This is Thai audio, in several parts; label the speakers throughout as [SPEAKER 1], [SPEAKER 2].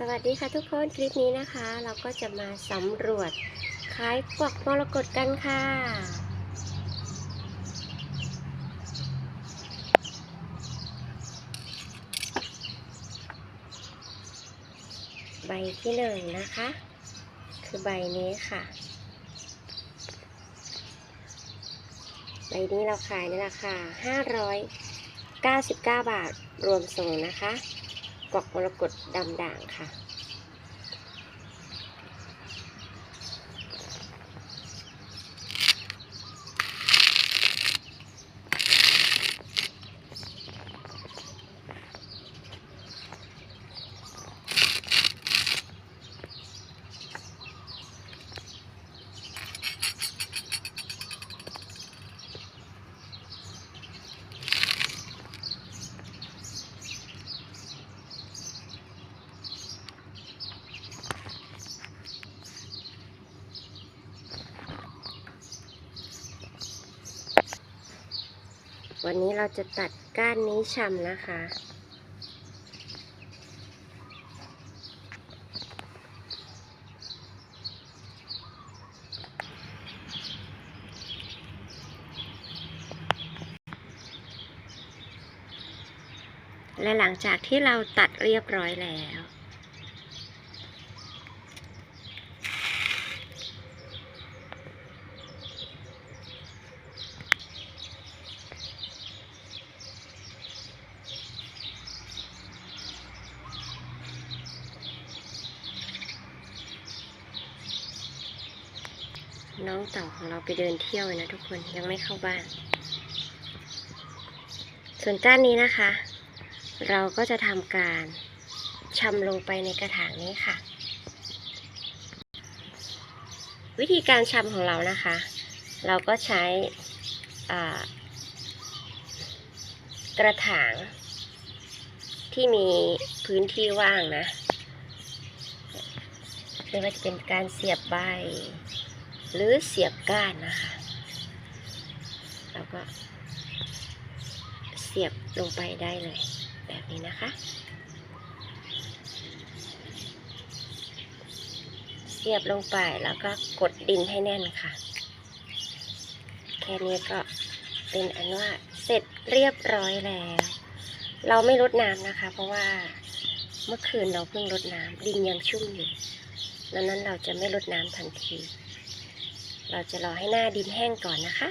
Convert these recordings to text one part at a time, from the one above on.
[SPEAKER 1] สวัสดีค่ะทุกคนคลิปนี้นะคะ เราก็จะมาสำรวจขายกวักมรกตกันค่ะ ใบที่หนึ่งนะคะ คือใบนี้ค่ะ ใบนี้เราขายในราคา 599 บาทรวมส่งนะคะ กวักมรกตดำด่างค่ะ วันนี้เราจะตัดก้านนี้ชำนะคะ และหลังจากที่เราตัดเรียบร้อยแล้ว น้องเต่าของเราไปเดินเที่ยวนะทุกคนยังไม่เข้าบ้าน ส่วนก้านนี้นะคะ เราก็จะทำการชำลงไปในกระถางนี้ค่ะ วิธีการชำของเรานะคะ เราก็ใช้กระถางที่มีพื้นที่ว่างนะไม่ว่าจะเป็นการเสียบใบ หรือเสียบก้านนะคะเราก็เสียบลงไปได้เลย แบบนี้นะคะ เสียบลงไปแล้วก็กดดินให้แน่นค่ะ แค่นี้ก็เป็นอันว่าเสร็จเรียบร้อยแล้ว เราไม่รดน้ำนะคะ เพราะว่าเมื่อคืนเราเพิ่งรดน้ำดินยังชุ่มอยู่ดังนั้นเราจะไม่รดน้ำทันที เราจะรอให้หน้าดินแห้งก่อนนะคะ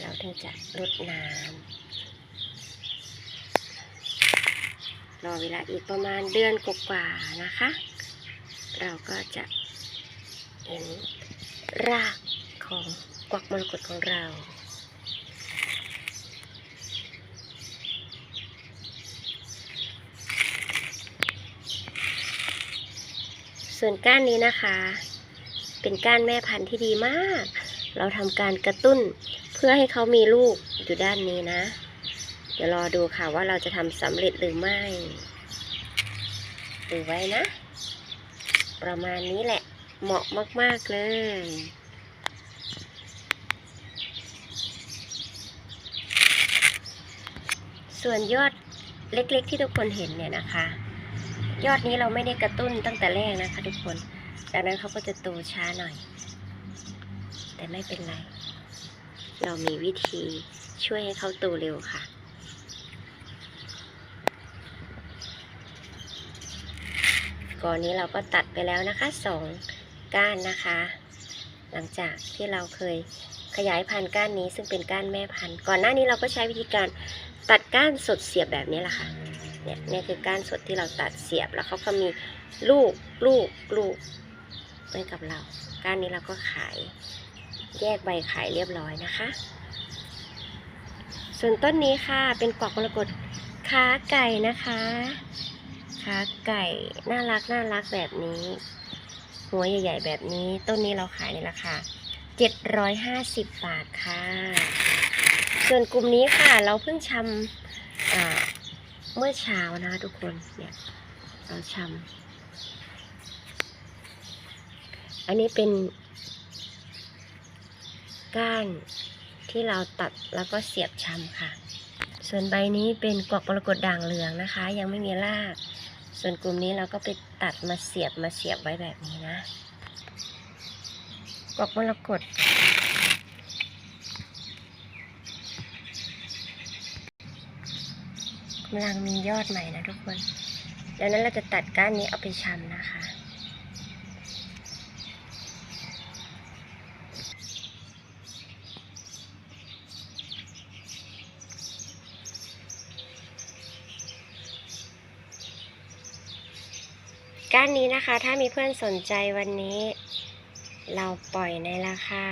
[SPEAKER 1] เราถึงจะรดน้ำรอเวลาอีกประมาณเดือนกว่าๆนะคะ เราก็จะเห็นรากของกวักมรกตของเราส่วนก้านนี้นะคะ เป็นก้านแม่พันธุ์ที่ดีมาก เราทำการกระตุ้นเพื่อให้เขามีลูกอยู่ด้านนี้นะ เดี๋ยวรอดูค่ะว่าเราจะทำสำเร็จหรือไม่ดูไว้นะ ประมาณนี้แหละ เหมาะมาก ๆ เลยส่วนยอดเล็กๆที่ทุกคนเห็นเนี่ยนะคะ ยอดนี้เราไม่ได้กระตุ้นตั้งแต่แรกนะคะทุกคน ดังนั้นเขาก็จะโตช้าหน่อย แต่ไม่เป็นไร เรามีวิธีช่วยให้เขาโตเร็วค่ะ ก่อนนี้เราก็ตัดไปแล้วนะคะสองก้านนะคะ หลังจากที่เราเคยขยายพันธุ์ก้านนี้ซึ่งเป็นก้านแม่พันธุ์ ก่อนหน้านี้เราก็ใช้วิธีการตัดก้านสดเสียบแบบนี้แหละค่ะเนี่ยนี่คือก้านสดที่เราตัดเสียบแล้วเขาก็มีลูกลูกลูก ไว้กับเราก้านนี้เราก็ขายแยกใบขายเรียบร้อยนะคะ ส่วนต้นนี้ค่ะเป็นกวักมรกตขาไก่นะคะขาไก่น่ารักน่ารักแบบนี้ หัวใหญ่ ๆ แบบนี้ต้นนี้เราขายในราคา750 บาทค่ะ ส่วนกลุ่มนี้ค่ะเราเพิ่งชำเมื่อเช้านะคะทุกคนเนี่ยเราชำ อันนี้เป็น ก้านที่เราตัดแล้วก็เสียบชำค่ะ ส่วนใบนี้เป็นกวักมรกตด่างเหลืองนะคะ ยังไม่มีราก ส่วนกลุ่มนี้เราก็ไปตัดมาเสียบมาเสียบไว้แบบนี้นะกอกมรกตกำลังมียอดใหม่นะทุกคน ดังนั้นเราจะตัดก้านนี้เอาไปชำนะคะ ก้านนี้นะคะ ถ้ามีเพื่อนสนใจวันนี้ เราปล่อยในราคา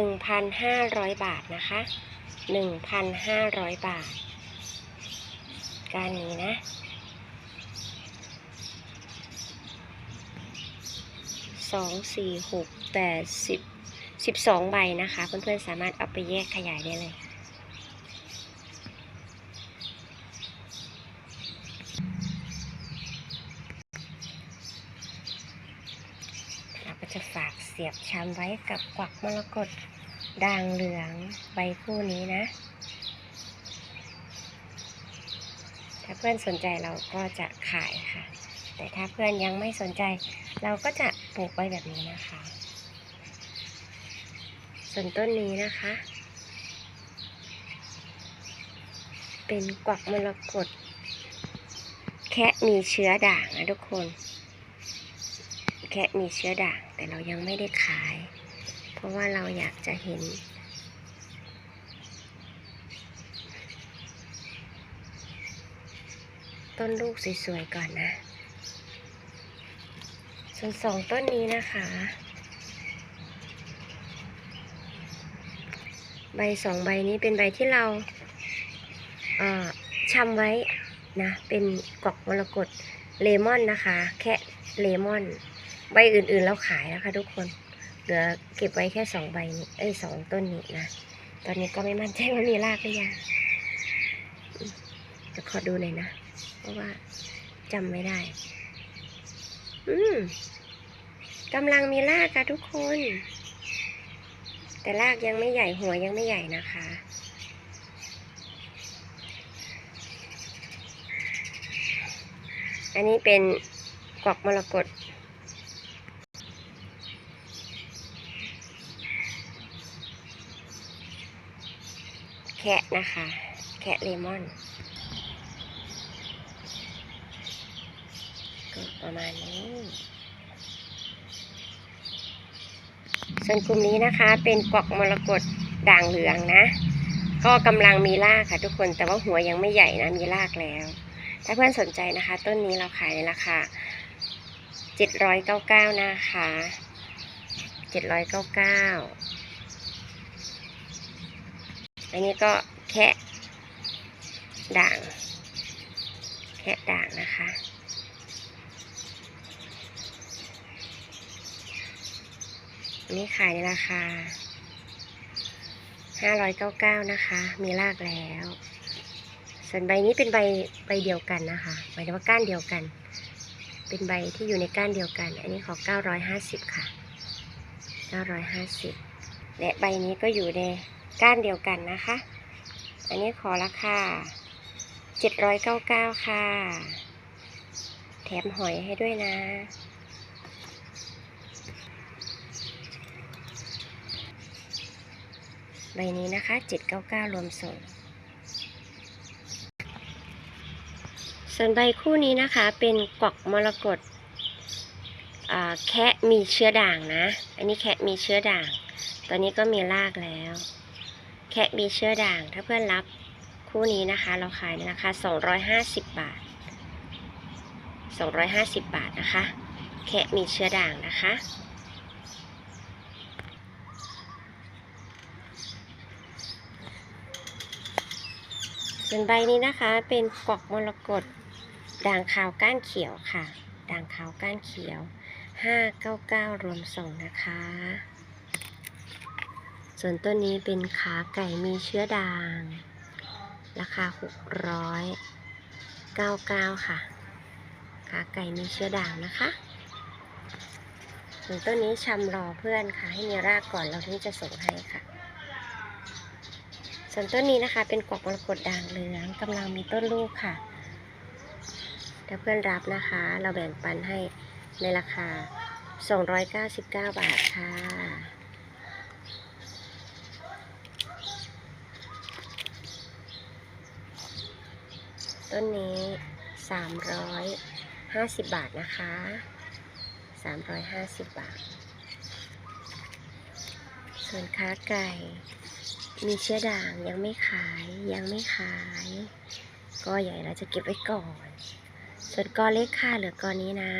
[SPEAKER 1] 1,500 บาทนะคะ 1,500 บาท ก้านนี้นะ สองสี่หกแปดสิบสิบสองใบนะคะ เพื่อนๆสามารถเอาไปแยกขยายได้เลย เราก็ จะฝากเสียบชามไว้กับกวักมรกตด่างเหลืองใบคู่นี้นะ ถ้าเพื่อนสนใจเราก็จะขายค่ะ แต่ถ้าเพื่อนยังไม่สนใจ เราก็จะปลูกไว้แบบนี้นะคะ ส่วนต้นนี้นะคะ เป็นกวักมรกตแค่มีเชื้อด่างนะทุกคน แค่มีเชื้อด่าง แต่เรายังไม่ได้ขาย เพราะว่าเราอยากจะเห็น ต้นลูกสวยๆก่อนนะ ส่วนสองต้นนี้นะคะ ใบสองใบนี้เป็นใบที่เราเอ่อชำไว้นะ เป็นกอกมรกตเลมอนนะคะ แค่เลมอน ใบอื่นๆเราขายนะคะทุกคน เหลือเก็บไว้แค่สองใบนี้ เอ้ยสองต้นนี้นะ ตอนนี้ก็ไม่มั่นใจว่ามีรากหรือยังอืมเดี๋ยวขอดูหน่อยนะ เพราะว่าจำไม่ได้ อืมกำลังมีรากค่ะทุกคน แต่รากยังไม่ใหญ่หัวยังไม่ใหญ่นะคะอันนี้เป็นกวักมรกต แคะนะคะ แคะเลมอน ก็ประมาณนี้ ส่วนกลุ่มนี้นะคะเป็นกวักมรกตด่างเหลืองนะ ก็กำลังมีรากค่ะทุกคนแต่ว่าหัวยังไม่ใหญ่นะมีรากแล้ว ถ้าเพื่อนสนใจนะคะ ต้นนี้เราขายในราคา799นะคะ799 อันนี้ก็แค่ด่าง แค่ด่างนะคะอันนี้ขายในราคา 599 นะคะ มีรากแล้ว ส่วนใบนี้เป็นใบใบเดียวกันนะคะหมายถึงว่าก้านเดียวกัน เป็นใบที่อยู่ในก้านเดียวกัน อันนี้ขอ 950 ค่ะ 950 และใบนี้ก็อยู่ใน ก้านเดียวกันนะคะ อันนี้ขอราคา799 ค่ะ แถมหอยให้ด้วยนะใบนี้นะคะ 799 รวมส่ง ส่วนใบคู่นี้นะคะเป็นกวักมรกตแคะมีเชื้อด่างนะ อันนี้แคะมีเชื้อด่าง ตอนนี้ก็มีรากแล้ว แคะมีเชื้อด่าง ถ้าเพื่อนรับคู่นี้นะคะ เราขายในราคา 250 บาท 250 บาทนะคะ แคะมีเชื้อด่างนะคะ ส่วนใบนี้นะคะเป็นกวักมรกตด่างขาวก้านเขียวค่ะ ด่างขาวก้านเขียว 599 รวมส่งนะคะ ส่วนต้นนี้เป็นขาไก่มีเชื้อด่าง ราคา 699 ค่ะ ขาไก่มีเชื้อด่างนะคะ ส่วนต้นนี้ชำรอเพื่อนค่ะ ให้มีรากก่อนเราถึงจะส่งให้ค่ะ ส่วนต้นนี้นะคะเป็นกวักมรกตด่างเหลืองกำลังมีต้นลูกค่ะถ้าเพื่อนรับนะคะ เราแบ่งปันให้ในราคา 299 บาทค่ะ ต้นนี้ 350 บาทนะคะ 350 บาท ส่วนค้าไก่ มีเชื้อด่างยังไม่ขายยังไม่ขาย ก็ใหญ่เราจะเก็บไว้ก่อน ส่วนกอเล็กค่ะเหลือกอนี้นะ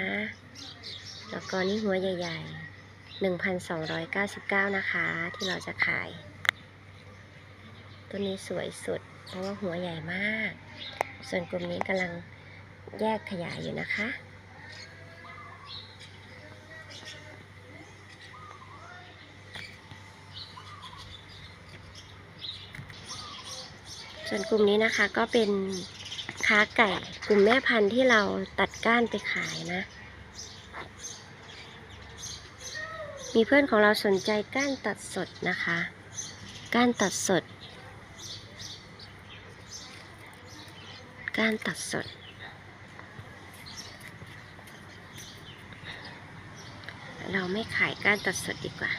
[SPEAKER 1] แล้วกอนี้หัวใหญ่ๆ1,299 นะคะ ที่เราจะขาย ตัวนี้สวยสุด เพราะว่าหัวใหญ่มาก ส่วนกลุ่มนี้กำลังแยกขยายอยู่นะคะ ส่วนกลุ่มนี้นะคะก็เป็นค้าไก่กลุ่มแม่พันธุ์ที่เราตัดก้านไปขายนะ มีเพื่อนของเราสนใจก้านตัดสดนะคะ ก้านตัดสด ก้านตัดสด เราไม่ขายก้านตัดสดดีกว่า